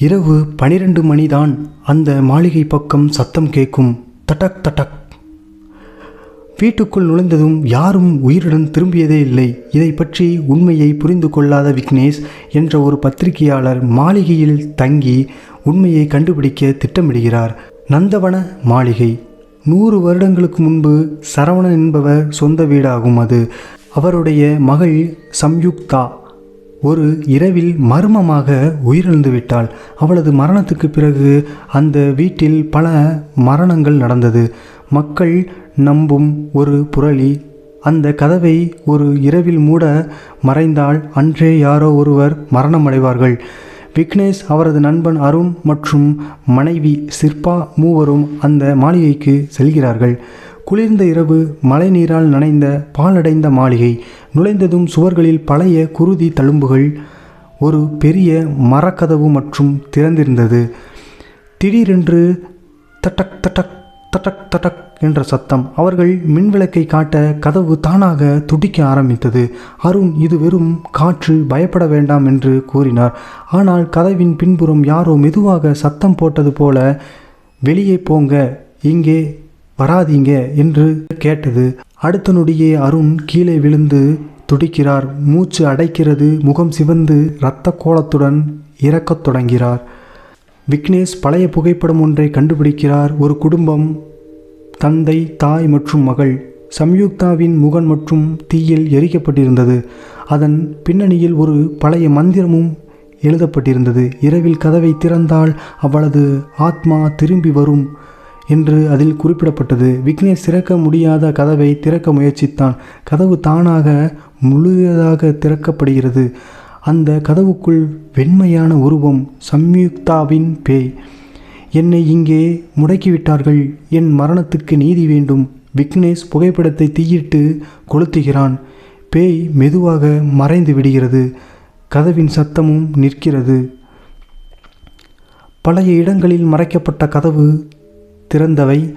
இரவு பனிரெண்டு மணிதான் அந்த மாளிகை பக்கம் சத்தம் கேட்கும். தட்டக் தட்டக் வீட்டுக்குள் நுழைந்ததும் யாரும் உயிருடன் திரும்பியதே இல்லை. இதை பற்றி உண்மையை புரிந்து கொள்ளாத விக்னேஷ் என்ற ஒரு பத்திரிகையாளர் மாளிகையில் தங்கி உண்மையை கண்டுபிடிக்க திட்டமிடுகிறார். நந்தவன மாளிகை. நூறு வருடங்களுக்கு முன்பு சரவணன் என்பவர் சொந்த வீடாகும் அது. அவருடைய மகள் சம்யுக்தா. ஒரு இரவில் மர்மமாக உயிரிழந்து விட்டாள். அவளது மரணத்துக்கு பிறகு அந்த வீட்டில் பல மரணங்கள் நடந்தது. மக்கள் நம்பும் ஒரு புரளி. அந்த கதவை ஒரு இரவில் மூட மறைந்தால் அன்றே யாரோ ஒருவர் மரணமடைவார்கள். விக்னேஷ் அவரது நண்பன் அருண் மற்றும் மனைவி சிற்பா மூவரும் அந்த மாளிகைக்கு செல்கிறார்கள். குளிர்ந்த இரவு மழைநீரால் நனைந்த பாலடைந்த மாளிகை நுழைந்ததும் சுவர்களில் பழைய குருதி தழும்புகள் ஒரு பெரிய மரக்கதவு மற்றும் திறந்திருந்தது. திடீரென்று தட்டக் தட்டக் தட்டக் தட்டக் என்ற சத்தம். அவர்கள் மின்விளக்கை காட்ட கதவு தானாக துடிக்க ஆரம்பித்தது. அருண் இது வெறும் காற்று பயப்பட வேண்டாம் என்று கூறினார். ஆனால் கதவின் பின்புறம் யாரோ மெதுவாக சத்தம் போட்டது போல வெளியே போங்க இங்கே வராதீங்க என்று கேட்டது. அடுத்த நொடியே அருண் கீழே விழுந்து துடிக்கிறார். மூச்சு அடைக்கிறது. முகம் சிவந்து இரத்த கோலத்துடன் இறக்கத் தொடங்கிறார். விக்னேஷ் பழைய புகைப்படம் ஒன்றை கண்டுபிடிக்கிறார். ஒரு குடும்பம் தந்தை தாய் மற்றும் மகள். சம்யுக்தாவின் முகன் மற்றும் தீயில் எரிக்கப்பட்டிருந்தது. அதன் பின்னணியில் ஒரு பழைய மந்திரமும் எழுதப்பட்டிருந்தது. இரவில் கதவை திறந்தால் அவளது ஆத்மா திரும்பி வரும். என்று அதில் குறிப்பிடப்பட்டது. விக்னேஷ் திறக்க முடியாத கதவை திறக்க முயற்சித்தான். கதவு தானாக முழுவதாக திறக்கப்படுகிறது. அந்த கதவுக்குள் வெண்மையான உருவம் சம்யுக்தாவின் பேய். என்னை இங்கே முடக்கிவிட்டார்கள். என் மரணத்துக்கு நீதி வேண்டும். விக்னேஷ் புகைப்படத்தை தீயிட்டு கொளுத்துகிறான். பேய் மெதுவாக மறைந்து விடுகிறது. கதவின் சத்தமும் நிற்கிறது. பழைய இடங்களில் மறைக்கப்பட்ட கதவு திறந்தவை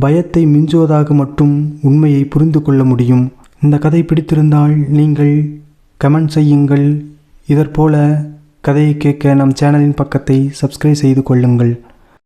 பயத்தை மிஞ்சுவதாக மட்டும் உண்மையை புரிந்து கொள்ள முடியும். இந்த கதை பிடித்திருந்தால் நீங்கள் கமெண்ட் செய்யுங்கள். இதற்போல கதையை கேட்க நம் சேனலின் பக்கத்தை சப்ஸ்கிரைப் செய்து கொள்ளுங்கள்.